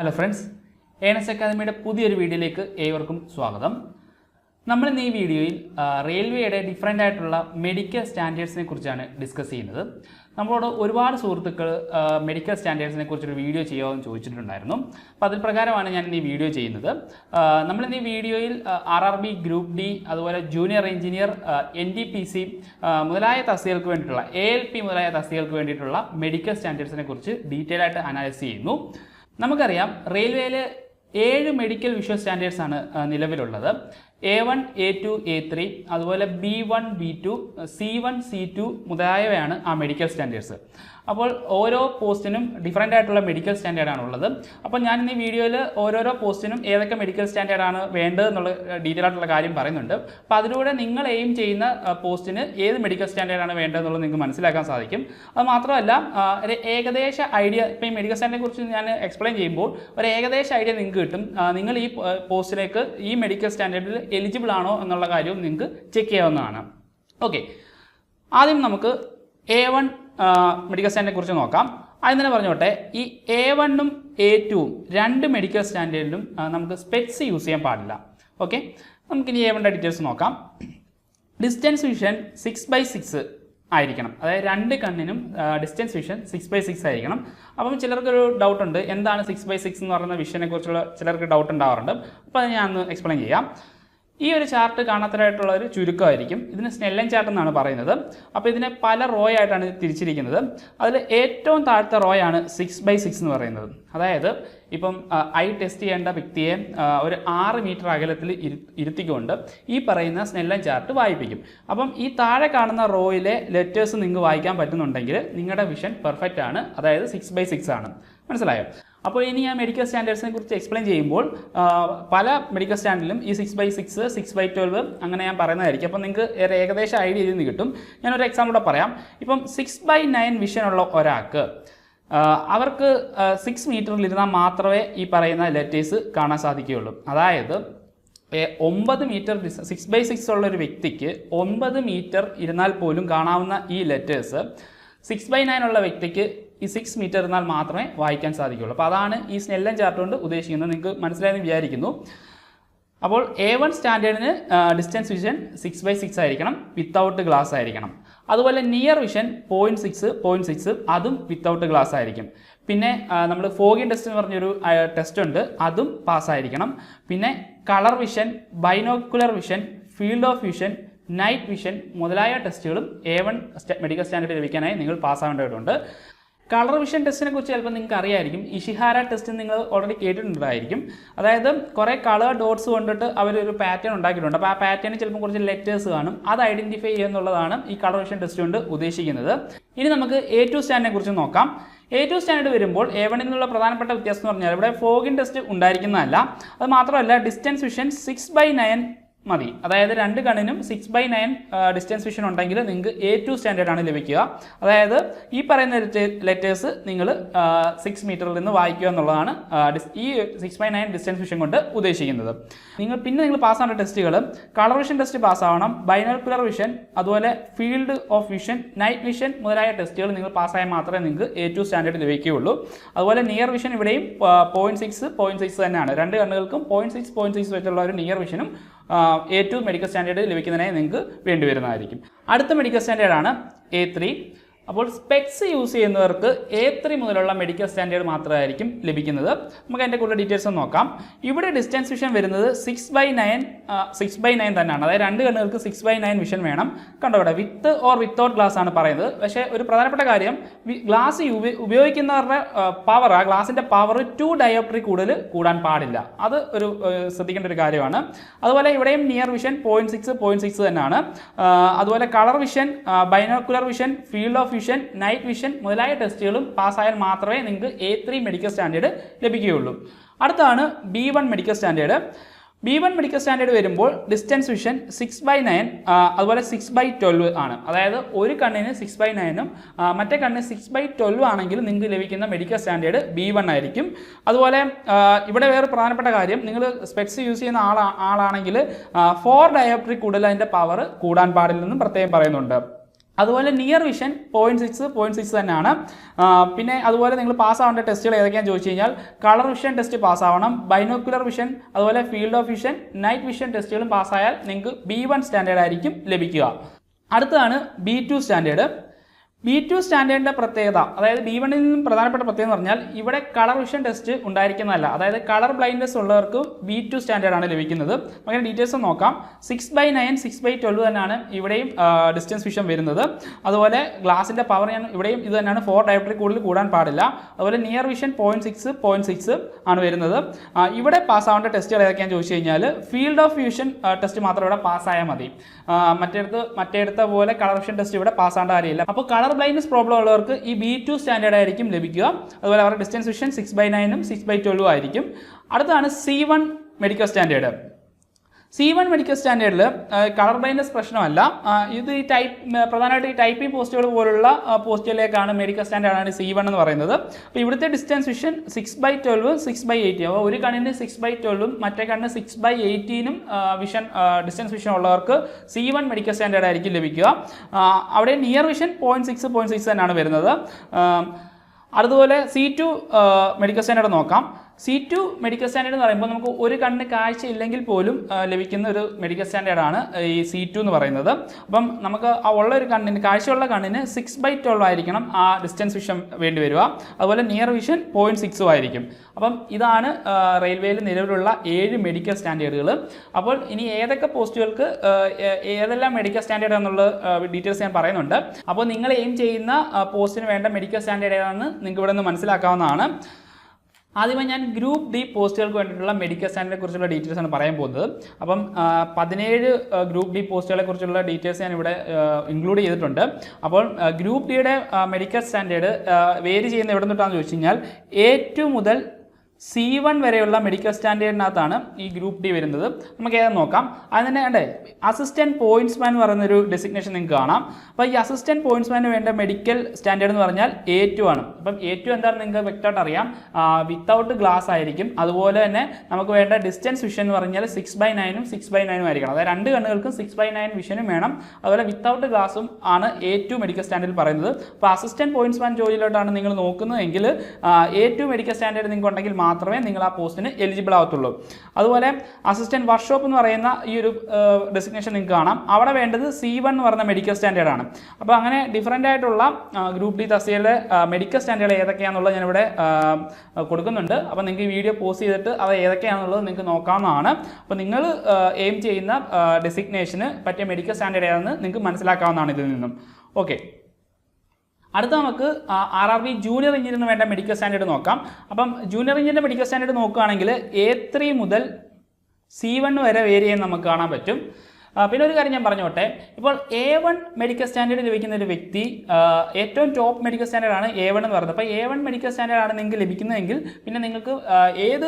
Hello friends earnest അക്കാദമിയുടെ പുതിയൊരു വീഡിയോയിലേക്ക് ഏവർക്കും സ്വാഗതം. നമ്മൾ ഇന്ന് ഈ വീഡിയോയിൽ റെയിൽവേയുടെ ഡിഫറെന്റ് ആയിട്ടുള്ള മെഡിക്കൽ സ്റ്റാൻഡേർഡ്സിനെ കുറിച്ചാണ് ഡിസ്കസ് ചെയ്യുന്നത്. നമ്മളോട് ഒരുപാട് സുഹൃത്തുക്കൾ മെഡിക്കൽ സ്റ്റാൻഡേർഡ്സിനെ കുറിച്ചൊരു വീഡിയോ ചെയ്യാമെന്ന് ചോദിച്ചിട്ടുണ്ടായിരുന്നു. അപ്പോൾ അതിൽ പ്രകാരമാണ് ഞാൻ ഈ വീഡിയോ ചെയ്യുന്നത്. നമ്മൾ ഇന്ന് ഈ വീഡിയോയിൽ R R B group D അതുപോലെ junior engineer N D P C മുതലായ തസ്തികൾക്ക് വേണ്ടിയിട്ടുള്ള എ എൽ പി മുതലായ തസ്തികൾക്ക് വേണ്ടിയിട്ടുള്ള മെഡിക്കൽ സ്റ്റാൻഡേർഡ്സിനെ കുറിച്ച് ഡീറ്റെയിൽ ആയിട്ട് അനാലിസ് ചെയ്യുന്നു. നമുക്കറിയാം റെയിൽവേയിൽ ഏഴ് മെഡിക്കൽ വിഷ്വൽ സ്റ്റാൻഡേർഡ്സ് ആണ് നിലവിലുള്ളത്. A one A two A three അതുപോലെ B one B two C one C two മുതലായവയാണ് ആ മെഡിക്കൽ സ്റ്റാൻഡേർഡ്സ്. അപ്പോൾ ഓരോ പോസ്റ്റിനും ഡിഫറന്റ് ആയിട്ടുള്ള മെഡിക്കൽ സ്റ്റാൻഡേർഡാണ് ഉള്ളത് അപ്പോൾ ഞാൻ ഈ വീഡിയോയിൽ ഓരോരോ പോസ്റ്റിനും ഏതൊക്കെ മെഡിക്കൽ സ്റ്റാൻഡേർഡാണ് വേണ്ടത് എന്നുള്ള ഡീറ്റെയിൽ ആയിട്ടുള്ള കാര്യം പറയുന്നുണ്ട്. അപ്പോൾ അതിലൂടെ നിങ്ങൾ എയിം ചെയ്യുന്ന പോസ്റ്റിന് ഏത് മെഡിക്കൽ സ്റ്റാൻഡേർഡാണ് വേണ്ടതെന്നുള്ളത് നിങ്ങൾക്ക് മനസ്സിലാക്കാൻ സാധിക്കും. അത് മാത്രമല്ല ഒരു ഏകദേശ ഐഡിയ ഇപ്പോൾ ഈ മെഡിക്കൽ സ്റ്റാൻഡേർഡിനെ കുറിച്ച് ഞാൻ എക്സ്പ്ലെയിൻ ചെയ്യുമ്പോൾ ഒരു ഏകദേശ ഐഡിയ നിങ്ങൾക്ക് കിട്ടും. നിങ്ങൾ ഈ പോസ്റ്റിലേക്ക് ഈ മെഡിക്കൽ സ്റ്റാൻഡേർഡിൽ എലിജിബിൾ ആണോ എന്നുള്ള കാര്യവും നിങ്ങൾക്ക് ചെക്ക് ചെയ്യാവുന്നതാണ്. ഓക്കെ ആദ്യം നമുക്ക് എ വൺ മെഡിക്കൽ സ്റ്റാൻഡേർഡിനെ കുറിച്ച് നോക്കാം. ആദ്യം തന്നെ പറഞ്ഞോട്ടെ ഈ എ വണ്ണും എ ടുവും രണ്ട് മെഡിക്കൽ സ്റ്റാൻഡേർഡിലും നമുക്ക് സ്പെക്സ് യൂസ് ചെയ്യാൻ പാടില്ല. ഓക്കെ നമുക്കിനി എ വണ്ണിന്റെ ഡീറ്റെയിൽസ് നോക്കാം. Distance vision six by six ആയിരിക്കണം. അതായത് രണ്ട് കണ്ണിനും distance vision six by six ആയിരിക്കണം. അപ്പം ചിലർക്കൊരു ഡൗട്ട് ഉണ്ട്. എന്താണ് സിക്സ് ബൈ സിക്സ് എന്ന് പറയുന്ന വിഷനെ കുറിച്ചുള്ള ചിലർക്ക് ഡൗട്ട് ഉണ്ടാവാറുണ്ട്. അപ്പോൾ അത് ഞാൻ ഒന്ന് എക്സ്പ്ലെയിൻ ചെയ്യാം. ഈ ഒരു ചാർട്ട് കാണാത്തതായിട്ടുള്ള ഒരു ചുരുക്കമായിരിക്കും. ഇതിന് സ്നെല്ലൻ ചാർട്ട് എന്നാണ് പറയുന്നത്. അപ്പോൾ ഇതിനെ പല റോ ആയിട്ടാണ് തിരിച്ചിരിക്കുന്നത്. അതിൽ ഏറ്റവും താഴ്ത്ത റോ ആണ് സിക്സ് ബൈ സിക്സ് എന്ന് പറയുന്നത്. അതായത് ഇപ്പം ഐ ടെസ്റ്റ് ചെയ്യേണ്ട വ്യക്തിയെ ഒരു ആറ് മീറ്റർ അകലത്തിൽ ഇരുത്തിക്കൊണ്ട് ഈ പറയുന്ന സ്നെല്ലൻ ചാർട്ട് വായിപ്പിക്കും. അപ്പം ഈ താഴെ കാണുന്ന റോയിലെ ലെറ്റേഴ്സ് നിങ്ങൾക്ക് വായിക്കാൻ പറ്റുന്നുണ്ടെങ്കിൽ നിങ്ങളുടെ വിഷൻ പെർഫെക്റ്റ് ആണ്. അതായത് സിക്സ് ബൈ സിക്സ് ആണ്. മനസ്സിലായോ? അപ്പോൾ ഇനി ഞാൻ മെഡിക്കൽ സ്റ്റാൻഡേർഡ്സിനെ കുറിച്ച് എക്സ്പ്ലെയിൻ ചെയ്യുമ്പോൾ പല മെഡിക്കൽ സ്റ്റാൻഡിലും ഈ six by six six by twelve അങ്ങനെ ഞാൻ പറയുന്നതായിരിക്കും. അപ്പോൾ നിങ്ങൾക്ക് ഏകദേശം ഐഡിയ ഇതിൽ നിന്ന് കിട്ടും. ഞാനൊരു എക്സാം കൂടെ പറയാം. ഇപ്പം സിക്സ് ബൈ നയൻ വിഷൻ ഉള്ള ഒരാൾക്ക് അവർക്ക് സിക്സ് മീറ്ററിൽ ഇരുന്നാൽ മാത്രമേ ഈ പറയുന്ന ലെറ്റേഴ്സ് കാണാൻ സാധിക്കുകയുള്ളൂ. അതായത് ഒമ്പത് മീറ്റർ സിക്സ് ബൈ സിക്സ് ഉള്ള ഒരു വ്യക്തിക്ക് ഒമ്പത് മീറ്റർ ഇരുന്നാൽ പോലും കാണാവുന്ന ഈ ലെറ്റേഴ്സ് സിക്സ് ബൈ നയൻ ഉള്ള വ്യക്തിക്ക് ഈ സിക്സ് മീറ്റർ എന്നാൽ മാത്രമേ വായിക്കാൻ സാധിക്കുകയുള്ളൂ. അപ്പോൾ അതാണ് ഈ സ്നെല്ലൻ ചാർട്ട് കൊണ്ട് ഉദ്ദേശിക്കുന്നത്. നിങ്ങൾക്ക് മനസ്സിലായെന്ന് വിചാരിക്കുന്നു. അപ്പോൾ A one സ്റ്റാൻഡേർഡിന് distance vision six by six ആയിരിക്കണം. വിത്തൗട്ട് ഗ്ലാസ് ആയിരിക്കണം. അതുപോലെ near vision point six point six അതും വിത്തൗട്ട് ഗ്ലാസ് ആയിരിക്കും. പിന്നെ നമ്മൾ ഫോഗിൻ ടെസ്റ്റ് എന്ന് പറഞ്ഞൊരു ടെസ്റ്റ് ഉണ്ട്. അതും പാസ്സായിരിക്കണം പിന്നെ colour vision binocular vision field of vision night vision മുതലായ ടെസ്റ്റുകളും എ വൺ മെഡിക്കൽ സ്റ്റാൻഡേർഡ് ലഭിക്കാനായി നിങ്ങൾ പാസ്സാവേണ്ടതുണ്ട് കളർ വിഷൻ ടെസ്റ്റിനെ കുറിച്ച് ചിലപ്പോൾ നിങ്ങൾക്ക് അറിയായിരിക്കും. ഇഷിഹാര ടെസ്റ്റ് നിങ്ങൾ ഓൾറെഡി കേട്ടിട്ടുണ്ടായിരിക്കും. അതായത് കുറേ കളർ ഡോട്ട്സ് കൊണ്ടിട്ട് അവരൊരു പാറ്റേൺ ഉണ്ടാക്കിയിട്ടുണ്ട്. അപ്പോൾ ആ പാറ്റേണിൽ ചിലപ്പോൾ കുറച്ച് ലെറ്റേഴ്സ് കാണും. അത് ഐഡന്റിഫൈ ചെയ്യുക എന്നുള്ളതാണ് ഈ കളർ വിഷൻ ടെസ്റ്റ് കൊണ്ട് ഉദ്ദേശിക്കുന്നത്. ഇനി നമുക്ക് എ ടു സ്റ്റാൻഡിനെ കുറിച്ച് നോക്കാം. എ ടു സ്റ്റാൻഡേർഡ് വരുമ്പോൾ എ വണ്ണിൽ നിന്നുള്ള പ്രധാനപ്പെട്ട വ്യത്യാസം എന്ന് പറഞ്ഞാൽ ഇവിടെ ഫോഗിൻ ടെസ്റ്റ് ഉണ്ടായിരിക്കുന്നതല്ല. അത് മാത്രമല്ല distance vision six by nine മതി. അതായത് രണ്ട് കണ്ണിനും six by nine distance vision ഉണ്ടെങ്കിൽ നിങ്ങൾക്ക് എ ടു സ്റ്റാൻഡേർഡ് ആണ് ലഭിക്കുക. അതായത് ഈ പറയുന്ന ലെറ്റേഴ്സ് നിങ്ങൾ സിക്സ് മീറ്ററിൽ നിന്ന് വായിക്കുക എന്നുള്ളതാണ് ഈ six by nine distance vision കൊണ്ട് ഉദ്ദേശിക്കുന്നത്. നിങ്ങൾ പിന്നെ നിങ്ങൾ പാസ്സാവേണ്ട ടെസ്റ്റുകൾ കളർ വിഷൻ ടെസ്റ്റ് പാസ്സാവണം ബൈനോക്കുലർ വിഷൻ അതുപോലെ field of vision night vision മുതലായ ടെസ്റ്റുകൾ നിങ്ങൾ പാസ്സായാൽ മാത്രമേ നിങ്ങൾക്ക് എ ടു സ്റ്റാൻഡേർഡ് ലഭിക്കുകയുള്ളൂ. അതുപോലെ നിയർ വിഷൻ ഇവിടെയും പോയിന്റ് സിക്സ് സിക്സ് തന്നെയാണ്. രണ്ട് കണ്ണുകൾക്കും പോയിന്റ് സിക്സ് പോയിന്റ് സിക്സ് വെച്ചുള്ള ഒരു നിയർ വിഷനും എ ടു മെഡിക്കൽ സ്റ്റാൻഡേർഡ് ലഭിക്കുന്നതിനായി നിങ്ങൾക്ക് വേണ്ടി വരുന്നതായിരിക്കും അടുത്ത മെഡിക്കൽ സ്റ്റാൻഡേർഡാണ് എ ത്രീ അപ്പോൾ സ്പെക്സ് യൂസ് ചെയ്യുന്നവർക്ക് എ ത്രീ മുതലുള്ള മെഡിക്കൽ സ്റ്റാൻഡേർഡ് മാത്രമായിരിക്കും ലഭിക്കുന്നത്. നമുക്ക് അതിന്റെ കൂടുതൽ ഡീറ്റെയിൽസ് നോക്കാം. ഇവിടെ ഡിസ്റ്റൻസ് വിഷൻ വരുന്നത് six by nine six by nine തന്നെയാണ്. അതായത് രണ്ട് കണ്ണുകൾക്ക് സിക്സ് ബൈ നയൻ വിഷൻ വേണം. കണ്ടോ ഇവിടെ വിത്ത് ഓർ വിത്തൗട്ട് ഗ്ലാസ് ആണ് പറയുന്നത്. പക്ഷേ ഒരു പ്രധാനപ്പെട്ട കാര്യം ഗ്ലാസ് ഉപയോഗിക്കുന്നവരുടെ പവർ ആ ഗ്ലാസിന്റെ പവർ ടു ഡയോപ്ട്രി കൂടുതൽ കൂടാൻ പാടില്ല. അത് ഒരു ശ്രദ്ധിക്കേണ്ട ഒരു കാര്യമാണ്. അതുപോലെ ഇവിടെയും near vision point six point six തന്നെയാണ്. അതുപോലെ colour vision binocular vision field of vision night vision മുതലായ ടെസ്റ്റുകളും പാസ്സായാൽ മാത്രമേ നിങ്ങൾക്ക് എ ത്രീ മെഡിക്കൽ സ്റ്റാൻഡേർഡ് ലഭിക്കുകയുള്ളൂ. അടുത്താണ് B one medical standard B one medical standard വരുമ്പോൾ distance vision six by nine അതുപോലെ സിക്സ് ബൈ ട്വൽവ് ആണ്. അതായത് ഒരു കണ്ണിന് സിക്സ് ബൈ നയനും മറ്റേ കണ്ണിന് സിക്സ് ബൈ ട്വൽവ് ആണെങ്കിൽ നിങ്ങൾക്ക് ലഭിക്കുന്ന മെഡിക്കൽ സ്റ്റാൻഡേർഡ് ബി വൺ ആയിരിക്കും. അതുപോലെ ഇവിടെ വേറെ പ്രധാനപ്പെട്ട കാര്യം നിങ്ങൾ സ്പെക്സ് യൂസ് ചെയ്യുന്ന ആളാ ആളാണെങ്കിൽ ഫോർ ഡയോപ്ട്രി കൂടുതൽ അതിന്റെ പവർ കൂടാൻ പാടില്ലെന്നും പ്രത്യേകം പറയുന്നുണ്ട്. അതുപോലെ near vision point six point six തന്നെയാണ്. പിന്നെ അതുപോലെ നിങ്ങൾ പാസ്സാവേണ്ട ടെസ്റ്റുകൾ ഏതൊക്കെയാണെന്ന് ചോദിച്ചു കഴിഞ്ഞാൽ കളർ വിഷൻ ടെസ്റ്റ് പാസ്സാവണം ബൈനോക്കുലർ വിഷൻ അതുപോലെ field of vision night vision ടെസ്റ്റുകളും പാസ്സായാൽ നിങ്ങൾക്ക് ബി വൺ സ്റ്റാൻഡേർഡ് ആയിരിക്കും ലഭിക്കുക. അടുത്തതാണ് B two standard B two സ്റ്റാൻഡേർഡിന്റെ പ്രത്യേകത അതായത് ബി വണ്ണിൽ നിന്നും പ്രധാനപ്പെട്ട പ്രത്യേകത എന്ന് പറഞ്ഞാൽ ഇവിടെ കളർ വിഷൻ ടെസ്റ്റ് ഉണ്ടായിരിക്കുന്നതല്ല. അതായത് കളർ ബ്ലൈൻഡ്നെസ് ഉള്ളവർക്ക് ബി ടു സ്റ്റാൻഡേർഡാണ് ലഭിക്കുന്നത്. അങ്ങനെ ഡീറ്റെയിൽസ് നോക്കാം. Six by nine six by twelve തന്നെയാണ് ഇവിടെയും ഡിസ്റ്റൻസ് വിഷൻ വരുന്നത്. അതുപോലെ ഗ്ലാസിന്റെ പവർ ഞാൻ ഇവിടെയും ഇത് തന്നെയാണ്. ഫോർ ഡയോപ്ട്രി കൂടുതൽ കൂടാൻ പാടില്ല. അതുപോലെ near vision point six point six ആണ് വരുന്നത്. ഇവിടെ പാസ്സാവേണ്ട ടെസ്റ്റുകൾ ഏതൊക്കെയാണെന്ന് ചോദിച്ചു കഴിഞ്ഞാൽ ഫീൽഡ് ഓഫ് വിഷൻ ടെസ്റ്റ് മാത്രം ഇവിടെ പാസ്സായാൽ മതി. മറ്റേടത്ത് മറ്റേടത്ത പോലെ കളർ വിഷൻ ടെസ്റ്റ് ഇവിടെ പാസ്സാവേണ്ട കാര്യമില്ല. അപ്പോൾ കളർ ബ്ലൈൻഡ്നസ് പ്രോബ്ലം ഉള്ളവർക്ക് ഈ ബി ടു സ്റ്റാൻഡേർഡ് ആയിരിക്കും ലഭിക്കുക. അതുപോലെ അവരുടെ ഡിസ്റ്റൻസ് വിഷൻ സിക്സ് ബൈ നയനും സിക്സ് ബൈ ട്വൽവും ആയിരിക്കും. അടുത്താണ് C one medical standard C one medical സ്റ്റാൻഡേർഡിൽ colour blindness പ്രശ്നമല്ല. ഇത് ഈ ടൈപ്പ് പ്രധാനമായിട്ട് ഈ ടൈപ്പിംഗ് പോസ്റ്റുകൾ പോലുള്ള പോസ്റ്റുകളിലേക്കാണ് മെഡിക്കൽ സ്റ്റാൻഡേർഡാണ് സി വൺ എന്ന് പറയുന്നത്. അപ്പോൾ ഇവിടുത്തെ distance vision six by twelve six by eighteen അപ്പോൾ ഒരു കണ്ണിന് സിക്സ് ബൈ ട്വൽവും മറ്റേ കണ്ണിന് സിക്സ് ബൈ എയ്റ്റീനും വിഷൻ ഡിസ്റ്റൻസ് വിഷൻ ഉള്ളവർക്ക് സി വൺ മെഡിക്കൽ സ്റ്റാൻഡേർഡ് ആയിരിക്കും ലഭിക്കുക. അവിടെ near vision point six point six തന്നെയാണ് വരുന്നത്. അതുപോലെ സി ടു മെഡിക്കൽ സ്റ്റാൻഡേർഡ് നോക്കാം. സി ടു മെഡിക്കൽ സ്റ്റാൻഡേർഡ് എന്ന് പറയുമ്പോൾ നമുക്ക് ഒരു കണ്ണിന് കാഴ്ച ഇല്ലെങ്കിൽ പോലും ലഭിക്കുന്ന ഒരു മെഡിക്കൽ സ്റ്റാൻഡേർഡാണ് ഈ സി ടു എന്ന് പറയുന്നത്. അപ്പം നമുക്ക് ആ ഉള്ള ഒരു കണ്ണിന് കാഴ്ചയുള്ള കണ്ണിന് സിക്സ് ബൈ ട്വൽവ് ആയിരിക്കണം ആ ഡിസ്റ്റൻസ് വിഷൻ വേണ്ടി വരിക. അതുപോലെ നിയർ വിഷൻ പോയിന്റ് സിക്സും ആയിരിക്കും. അപ്പം ഇതാണ് റെയിൽവേയിൽ നിലവിലുള്ള ഏഴ് മെഡിക്കൽ സ്റ്റാൻഡേർഡുകൾ അപ്പോൾ ഇനി ഏതൊക്കെ പോസ്റ്റുകൾക്ക് ഏതെല്ലാം മെഡിക്കൽ സ്റ്റാൻഡേർഡ് എന്നുള്ള ഡീറ്റെയിൽസ് ഞാൻ പറയുന്നുണ്ട്. അപ്പോൾ നിങ്ങൾ എയിം ചെയ്യുന്ന പോസ്റ്റിന് വേണ്ട മെഡിക്കൽ സ്റ്റാൻഡേർഡ് ഏതാണെന്ന് നിങ്ങൾക്ക് ഇവിടെ നിന്ന് മനസ്സിലാക്കാവുന്നതാണ്. ആദ്യമായി ഞാൻ ഗ്രൂപ്പ് ഡി പോസ്റ്റുകൾക്ക് വേണ്ടിയിട്ടുള്ള മെഡിക്കൽ സ്റ്റാൻഡിനെ കുറിച്ചുള്ള ഡീറ്റെയിൽസ് ആണ് പറയാൻ പോകുന്നത്. അപ്പം പതിനേഴ് ഗ്രൂപ്പ് ഡി പോസ്റ്റുകളെ കുറിച്ചുള്ള ഡീറ്റെയിൽസ് ഞാൻ ഇവിടെ ഇൻക്ലൂഡ് ചെയ്തിട്ടുണ്ട്. അപ്പോൾ ഗ്രൂപ്പ് ഡിയുടെ മെഡിക്കൽ സ്റ്റാൻഡേർഡ് വേരി ചെയ്യുന്ന എവിടെ നിന്നിട്ടാണെന്ന് ചോദിച്ചു കഴിഞ്ഞാൽ എ ടു മുതൽ സി വൺ വരെയുള്ള മെഡിക്കൽ സ്റ്റാൻഡേർഡിനകത്താണ് ഈ ഗ്രൂപ്പ് ഡി വരുന്നത്. നമുക്ക് ഏതാ നോക്കാം. അത് തന്നെ അസിസ്റ്റന്റ് പോയിന്റ്സ്മാൻ എന്ന് പറയുന്നൊരു ഡെസിഗ്നേഷൻ നിങ്ങൾക്ക് കാണാം. അപ്പോൾ ഈ അസിസ്റ്റന്റ് പോയിന്റ്സ്മാന് വേണ്ട മെഡിക്കൽ സ്റ്റാൻഡേർഡ് എന്ന് പറഞ്ഞാൽ എ ടു ആണ്. അപ്പം എ ടു എന്താണെന്ന് നിങ്ങൾക്ക് വ്യക്തമായിട്ട് അറിയാം. വിത്തൗട്ട് ഗ്ലാസ് ആയിരിക്കും. അതുപോലെ തന്നെ നമുക്ക് വേണ്ട ഡിസ്റ്റൻസ് വിഷൻ എന്ന് പറഞ്ഞാൽ സിക്സ് ബൈ നയനും സിക്സ് ബൈ നയനും ആയിരിക്കണം. അതായത് രണ്ട് കണ്ണുകൾക്കും സിക്സ് ബൈ നയൻ വിഷനും വേണം. അതുപോലെ വിത്തൗട്ട് ഗ്ലാസും ആണ് എ ടു മെഡിക്കൽ സ്റ്റാൻഡേർഡ് പറയുന്നത്. അപ്പോൾ അസിസ്റ്റന്റ് പോയിന്റ്സ്മാൻ ജോലിയിലോട്ടാണ് നിങ്ങൾ നോക്കുന്നതെങ്കിൽ എ ടു മെഡിക്കൽ സ്റ്റാൻഡേർഡ് നിങ്ങൾക്ക് ഉണ്ടെങ്കിൽ മാത്രമേ നിങ്ങൾ ആ പോസ്റ്റിന് എലിജിബിൾ ആവത്തുള്ളൂ. അതുപോലെ അസിസ്റ്റന്റ് വർക്ക്ഷോപ്പ് എന്ന് പറയുന്ന ഈ ഒരു ഡെസിഗ്നേഷൻ നിങ്ങൾക്ക് കാണാം. അവിടെ വേണ്ടത് സി വൺ എന്ന് പറയുന്ന മെഡിക്കൽ സ്റ്റാൻഡേർഡ് ആണ്. അപ്പോൾ അങ്ങനെ ഡിഫറന്റ് ആയിട്ടുള്ള ഗ്രൂപ്പ് ഡി തസ്തികയിലെ മെഡിക്കൽ സ്റ്റാൻഡേർഡ് ഏതൊക്കെയാണെന്നുള്ളത് ഞാനിവിടെ കൊടുക്കുന്നുണ്ട്. അപ്പോൾ നിങ്ങൾക്ക് ഈ വീഡിയോ പോസ്റ്റ് ചെയ്തിട്ട് അത് ഏതൊക്കെയാണെന്നുള്ളത് നിങ്ങൾക്ക് നോക്കാവുന്നതാണ്. അപ്പോൾ നിങ്ങൾ എയിം ചെയ്യുന്ന ഡെസിഗ്നേഷന് പറ്റിയ മെഡിക്കൽ സ്റ്റാൻഡേർഡ് ഏതാണെന്ന് നിങ്ങൾക്ക് മനസ്സിലാക്കാവുന്നതാണ് ഇതിൽ നിന്നും. ഓക്കെ അടുത്ത നമുക്ക് ആർ ആർ ബി ജൂനിയർ എഞ്ചിനീയറിന് വേണ്ട മെഡിക്കൽ സ്റ്റാൻഡേർഡ് നോക്കാം. അപ്പം ജൂനിയർ എഞ്ചിനീയറിന്റെ മെഡിക്കൽ സ്റ്റാൻഡേർഡ് നോക്കുകയാണെങ്കിൽ എ ത്രീ മുതൽ സി വൺ വരെ വേരി ചെയ്യാൻ നമുക്ക് കാണാൻ പറ്റും. പിന്നെ ഒരു കാര്യം ഞാൻ പറഞ്ഞോട്ടെ. ഇപ്പോൾ എ വൺ മെഡിക്കൽ സ്റ്റാൻഡേർഡ് ലഭിക്കുന്ന ഒരു വ്യക്തി ഏറ്റവും ടോപ്പ് മെഡിക്കൽ സ്റ്റാൻഡേർഡ് ആണ് എ വൺ എന്ന് പറയുന്നത്. അപ്പോൾ എ വൺ മെഡിക്കൽ സ്റ്റാൻഡേർഡ് ആണ് നിങ്ങൾക്ക് ലഭിക്കുന്നതെങ്കിൽ പിന്നെ നിങ്ങൾക്ക് ഏത്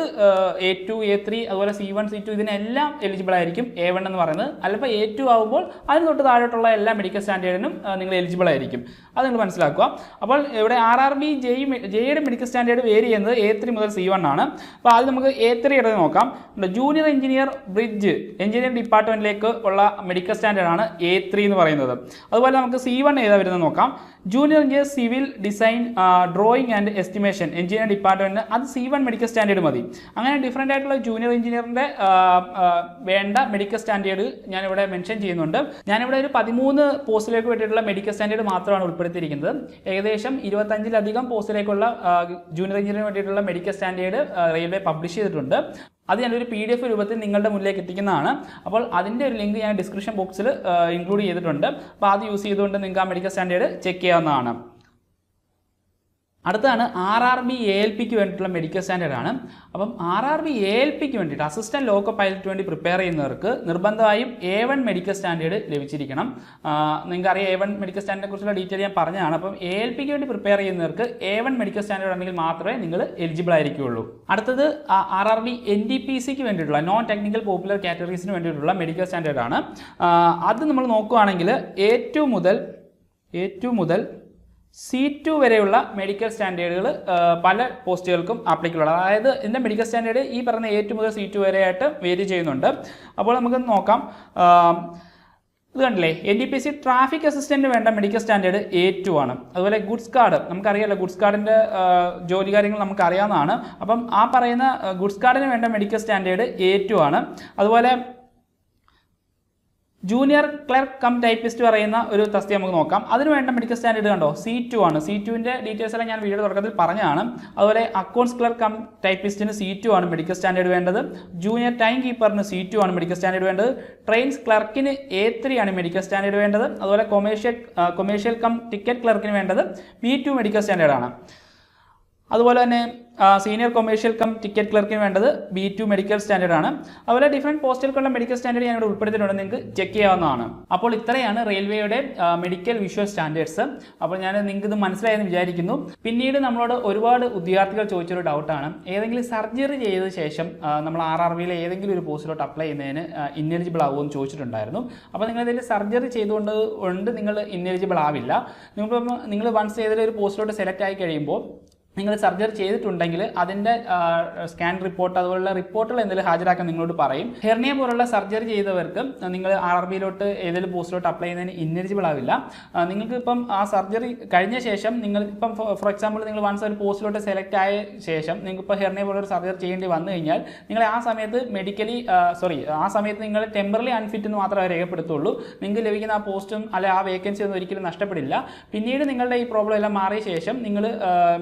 എ ടു എ ത്രീ അതുപോലെ സി വൺ സി ടു ഇതിനെല്ലാം എലിജിബിൾ ആയിരിക്കും എ വൺ എന്ന് പറയുന്നത്. അല്ലെങ്കിൽ എ ടു ആകുമ്പോൾ അതിന് തൊട്ട് താഴോട്ടുള്ള എല്ലാ മെഡിക്കൽ സ്റ്റാൻഡേർഡിനും നിങ്ങൾ എലിജിബിൾ ആയിരിക്കും. അത് നിങ്ങൾ മനസ്സിലാക്കുക? അപ്പോൾ ഇവിടെ ആർ ആർ ബി ജെ ജെയുടെ മെഡിക്കൽ സ്റ്റാൻഡേർഡ് വേരി ചെയ്യുന്നത് എ ത്രീ മുതൽ സി വൺ ആണ്. അപ്പോൾ ആദ്യം നമുക്ക് എ ത്രീ എടുത്ത് നോക്കാം. ജൂനിയർ എഞ്ചിനീയർ ബ്രിഡ്ജ് എഞ്ചിനീയറിംഗ് ഡിപ്പാർട്ട്മെന്റിലേക്ക് ഉള്ള മെഡിക്കൽ സ്റ്റാൻഡേർഡ് ആണ് എ ത്രീ എന്ന് പറയുന്നത്. അതുപോലെ നമുക്ക് സി വൺ ഏതാ വരുന്നത് നോക്കാം. Junior engineer civil design drawing and estimation engineering department അത് സി വൺ മെഡിക്കൽ സ്റ്റാൻഡേർഡ് മതി. അങ്ങനെ ഡിഫറെന്റ് ആയിട്ടുള്ള ജൂനിയർ എഞ്ചിനീയറിന്റെ വേണ്ട മെഡിക്കൽ സ്റ്റാൻഡേർഡ് ഞാനിവിടെ മെൻഷൻ ചെയ്യുന്നുണ്ട്. ഞാനിവിടെ ഒരു പതിമൂന്ന് പോസ്റ്റിലേക്ക് വേണ്ടിയിട്ടുള്ള മെഡിക്കൽ സ്റ്റാൻഡേർഡ് മാത്രമാണ് ഉൾപ്പെടുത്തിയിരിക്കുന്നത്. ഏകദേശം ഇരുപത്തഞ്ചിലധികം പോസ്റ്റിലേക്കുള്ള ജൂനിയർ എഞ്ചിനീയറിന് വേണ്ടിയിട്ടുള്ള മെഡിക്കൽ സ്റ്റാൻഡേർഡ് റെയിൽവേ പബ്ലിഷ് ചെയ്തിട്ടുണ്ട്. അത് ഞാനൊരു പി ഡി എഫ് രൂപത്തിൽ നിങ്ങളുടെ മുന്നിലേക്ക് എത്തിക്കുന്നതാണ്. അപ്പോൾ അതിന്റെ ഒരു ലിങ്ക് ഞാൻ ഡിസ്ക്രിപ്ഷൻ ബോക്സിൽ ഇൻക്ലൂഡ് ചെയ്തിട്ടുണ്ട്. അപ്പോൾ അത് യൂസ് ചെയ്തുകൊണ്ട് നിങ്ങൾക്ക് ആ മെഡിക്കൽ സ്റ്റാൻഡേർഡ് ചെക്ക് ചെയ്യാവുന്നതാണ്. അടുത്താണ് R R B A L പിക്ക് വേണ്ടിയിട്ടുള്ള മെഡിക്കൽ സ്റ്റാൻഡേർഡ് ആണ്. അപ്പം R R B A L പിക്ക് വേണ്ടിയിട്ട് അസിസ്റ്റന്റ് ലോക്കോ പൈലറ്റ് വേണ്ടി പ്രിപ്പയർ ചെയ്യുന്നവർക്ക് നിർബന്ധമായും എ വൺ മെഡിക്കൽ സ്റ്റാൻഡേർഡ് ലഭിച്ചിരിക്കണം. നിങ്ങൾക്ക് അറിയാം എ വൺ മെഡിക്കൽ സ്റ്റാൻഡേർഡിനെ കുറിച്ചുള്ള ഡീറ്റെയിൽ ഞാൻ പറഞ്ഞതാണ്. അപ്പം എ എൽ പിക്ക് വേണ്ടി പ്രിപ്പയർ ചെയ്യുന്നവർക്ക് എ വൺ മെഡിക്കൽ സ്റ്റാൻഡേർഡ് ആണെങ്കിൽ മാത്രമേ നിങ്ങൾ എലിജിബിൾ ആയിരിക്കുകയുള്ളൂ. അടുത്തത് R R B N D P സിക്ക് വേണ്ടിയിട്ടുള്ള നോൺ ടെക്നിക്കൽ പോപ്പുലർ കാറ്റഗറീസിന് വേണ്ടിയിട്ടുള്ള മെഡിക്കൽ സ്റ്റാൻഡേർഡ് ആണ്. അത് നമ്മൾ നോക്കുകയാണെങ്കിൽ ടു മുതൽ ടു മുതൽ സി ടു വരെയുള്ള മെഡിക്കൽ സ്റ്റാൻഡേർഡുകൾ പല പോസ്റ്റുകൾക്കും ആപ്ലിക്കബിൾ ആണ്. അതായത് ഇതിന്റെ മെഡിക്കൽ സ്റ്റാൻഡേർഡ് ഈ പറഞ്ഞ എ ടു മുതൽ സി ടു വരെ ആയിട്ട് വേരി ചെയ്യുന്നുണ്ട്. അപ്പോൾ നമുക്ക് നോക്കാം. ഇത് കണ്ടില്ലേ? N D P C traffic assistant വേണ്ട മെഡിക്കൽ സ്റ്റാൻഡേർഡ് എ ടു ആണ്. അതുപോലെ ഗുഡ്സ് കാർഡ് നമുക്കറിയാമല്ലോ ഗുഡ്സ് കാർഡിന്റെ ജോലി കാര്യങ്ങൾ നമുക്കറിയാവുന്നതാണ്. അപ്പം ആ പറയുന്ന ഗുഡ്സ് കാർഡിന് വേണ്ട മെഡിക്കൽ സ്റ്റാൻഡേർഡ് എ ടു ആണ്. അതുപോലെ ജൂനിയർ ക്ലർക്ക് കം ടൈപ്പിസ്റ്റ് പറയുന്ന ഒരു തസ്തി നമുക്ക് നോക്കാം. അതിന് വേണ്ട മെഡിക്കൽ സ്റ്റാൻഡേർഡ് കണ്ടോ? സി ടു ആണ്. സി ടുവിന്റെ ഡീറ്റെയിൽസ് എല്ലാം ഞാൻ വീഡിയോ തുടക്കത്തിൽ പറഞ്ഞതാണ്. അതുപോലെ അക്കൗണ്ട്സ് ക്ലർക്ക് കം ടൈപ്പിസ്റ്റിന് സി ടു ആണ് മെഡിക്കൽ സ്റ്റാൻഡേർഡ് വേണ്ടത്. ജൂനിയർ ടൈം കീപ്പറിന് സി ടു ആണ് മെഡിക്കൽ സ്റ്റാൻഡേർഡ് വേണ്ടത്. ട്രെയിൻസ് ക്ലർക്കിന് എ ത്രീ ആണ് മെഡിക്കൽ സ്റ്റാൻഡേർഡ് വേണ്ടത്. അതുപോലെ കൊമേഴ്ഷ്യൽ കൊമേഴ്ഷ്യൽ കം ടിക്കറ്റ് ക്ലർക്കിന് വേണ്ടത്. ബി ടു മെഡിക്കൽ സ്റ്റാൻഡേർഡ് ആണ്. അതുപോലെ തന്നെ സീനിയർ കൊമേഴ്ഷ്യൽ കം ടിക്കറ്റ് ക്ലർക്കിന് വേണ്ടത് ബി ടു മെഡിക്കൽ സ്റ്റാൻഡേർഡ് ആണ്. അതുപോലെ ഡിഫറെന്റ് പോസ്റ്റുകൾക്കുള്ള മെഡിക്കൽ സ്റ്റാൻഡേർഡ് ഞാൻ ഇവിടെ ഉൾപ്പെടുത്തിയിട്ടുണ്ട്. നിങ്ങൾക്ക് ചെക്ക് ചെയ്യാവുന്നതാണ്. അപ്പോൾ ഇത്രയാണ് റെയിൽവേയുടെ മെഡിക്കൽ വിഷ്വൽ സ്റ്റാൻഡേർഡ്സ് അപ്പോൾ ഞാൻ നിങ്ങൾക്ക് ഇത് മനസ്സിലായെന്ന് വിചാരിക്കുന്നു. പിന്നീട് നമ്മളോട് ഒരുപാട് വിദ്യാർത്ഥികൾ ചോദിച്ചൊരു ഡൗട്ടാണ് ഏതെങ്കിലും സർജറി ചെയ്ത ശേഷം നമ്മൾ ആർ ആർ വിയിലെ ഏതെങ്കിലും ഒരു പോസ്റ്റിലോട്ട് അപ്ലൈ ചെയ്യുന്നതിന് ഇന്നെലിജിബിൾ ആവുമെന്ന് ചോദിച്ചിട്ടുണ്ടായിരുന്നു. അപ്പോൾ നിങ്ങൾ ഇതിൽ സർജറി ചെയ്തുകൊണ്ട് കൊണ്ട് നിങ്ങൾ ഇന്നെലിജിബിൾ ആവില്ല. നിങ്ങൾ നിങ്ങൾ വൺസ് ഏതെങ്കിലും ഒരു പോസ്റ്റിലോട്ട് സെലക്ട് ആയി കഴിയുമ്പോൾ നിങ്ങൾ സർജറി ചെയ്തിട്ടുണ്ടെങ്കിൽ അതിന്റെ സ്കാൻ റിപ്പോർട്ട് അതുപോലുള്ള റിപ്പോർട്ടുകൾ എന്തെങ്കിലും ഹാജരാക്കാൻ നിങ്ങളോട് പറയും. ഹെർണിയ പോലുള്ള സർജറി ചെയ്തവർക്ക് നിങ്ങൾ ആർ ബിയിലോട്ട് ഏതെങ്കിലും പോസ്റ്റിലോട്ട് അപ്ലൈ ചെയ്യുന്നതിന് ഇന്നലിജിബിൾ ആവില്ല. നിങ്ങൾക്ക് ഇപ്പം ആ സർജറി കഴിഞ്ഞ ശേഷം നിങ്ങൾ ഇപ്പം ഫോർ എക്സാമ്പിൾ നിങ്ങൾ വൺസ് ഒരു പോസ്റ്റിലോട്ട് സെലക്ട് ആയ ശേഷം നിങ്ങൾക്ക് ഇപ്പോൾ ഹെർണിയ പോലുള്ള സർജറി ചെയ്യേണ്ടി വന്നു കഴിഞ്ഞാൽ നിങ്ങൾ ആ സമയത്ത് മെഡിക്കലി സോറി ആ സമയത്ത് നിങ്ങൾ ടെമ്പറലി അൺഫിറ്റ് എന്ന് മാത്രമേ രേഖപ്പെടുത്തുള്ളൂ. നിങ്ങൾക്ക് ലഭിക്കുന്ന ആ പോസ്റ്റും അല്ലെ ആ വേക്കൻസി ഒന്നും ഒരിക്കലും നഷ്ടപ്പെടില്ല. പിന്നീട് നിങ്ങളുടെ ഈ പ്രോബ്ലം എല്ലാം മാറിയ ശേഷം നിങ്ങൾ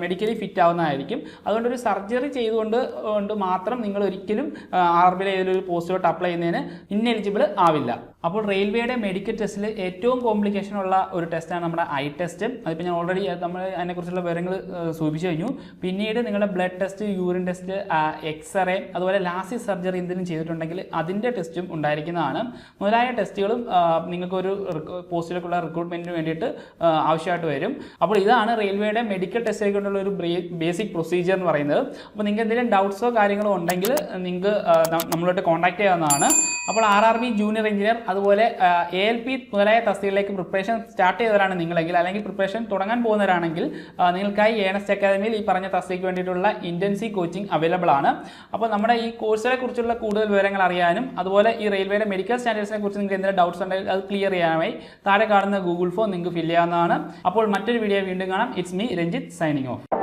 മെഡിക്കലി ഫിറ്റ് ആവുന്നതായിരിക്കും അതുകൊണ്ട് ഒരു സർജറി ചെയ്തുകൊണ്ട് കൊണ്ട് മാത്രം നിങ്ങൾ ഒരിക്കലും ആർ ബിയിലെ ഏതൊരു പോസ്റ്റിലോട്ട് അപ്ലൈ ചെയ്യുന്നതിന് ഇന്നെലിജിബിൾ ആവില്ല. അപ്പോൾ റെയിൽവേയുടെ മെഡിക്കൽ ടെസ്റ്റിൽ ഏറ്റവും കോംപ്ലിക്കേഷൻ ഉള്ള ഒരു ടെസ്റ്റാണ് നമ്മുടെ ഐ ടെസ്റ്റ്. അതിപ്പോൾ ഞാൻ ഓൾറെഡി നമ്മൾ അതിനെക്കുറിച്ചുള്ള വിവരങ്ങൾ സൂചിപ്പിച്ചു കഴിഞ്ഞു. പിന്നീട് നിങ്ങളുടെ blood test urine test X-ray അതുപോലെ ലാസി സർജറി എന്തെങ്കിലും ചെയ്തിട്ടുണ്ടെങ്കിൽ അതിന്റെ ടെസ്റ്റും ഉണ്ടായിരിക്കുന്നതാണ്. മുതലായ ടെസ്റ്റുകളും നിങ്ങൾക്കൊരു പോസ്റ്റിലേക്കുള്ള റിക്രൂട്ട്മെന്റിന് വേണ്ടിയിട്ട് ആവശ്യമായിട്ട് വരും. അപ്പോൾ ഇതാണ് റെയിൽവേയുടെ മെഡിക്കൽ ടെസ്റ്റിലേക്ക് കൊണ്ടുള്ള ഒരു ബേസിക് പ്രൊസീജിയർ എന്ന് പറയുന്നത്. അപ്പോൾ നിങ്ങൾക്ക് എന്തെങ്കിലും ഡൗട്ട്സോ കാര്യങ്ങളോ ഉണ്ടെങ്കിൽ നിങ്ങൾക്ക് നമ്മളോട്ട് കോൺടാക്ട് ചെയ്യാവുന്നതാണ്. അപ്പോൾ R R B junior engineer അതുപോലെ എ എൽ പി മുതലായ തസ്തികളിലേക്ക് പ്രിപ്പറേഷൻ സ്റ്റാർട്ട് ചെയ്തവരാണ് നിങ്ങളെങ്കിൽ അല്ലെങ്കിൽ പ്രിപ്പറേഷൻ തുടങ്ങാൻ പോകുന്നവരാണെങ്കിൽ നിങ്ങൾക്കായി ഏണസ്റ്റ് അക്കാദമിയിൽ ഈ പറഞ്ഞ തസ്തിക്ക് വേണ്ടിയിട്ടുള്ള ഇന്റൻസി കോച്ചിങ് അവൈലബിൾ ആണ്. അപ്പോൾ നമ്മുടെ ഈ കോഴ്സിനെ കുറിച്ചുള്ള കൂടുതൽ വിവരങ്ങൾ അറിയാനും അതുപോലെ ഈ റെയിൽവേയുടെ മെഡിക്കൽ സ്റ്റാൻഡേർഡ്സിനെ കുറിച്ച് നിങ്ങൾക്ക് എന്തെങ്കിലും ഡൗട്ട്സ് ഉണ്ടെങ്കിൽ അത് ക്ലിയർ ചെയ്യാനായി താഴെ കാണുന്ന ഗൂഗിൾ ഫോം നിങ്ങൾക്ക് ഫില്ല് ചെയ്യാവുന്നതാണ്. അപ്പോൾ മറ്റൊരു വീഡിയോ വീണ്ടും കാണാം. It's me Ranjith signing off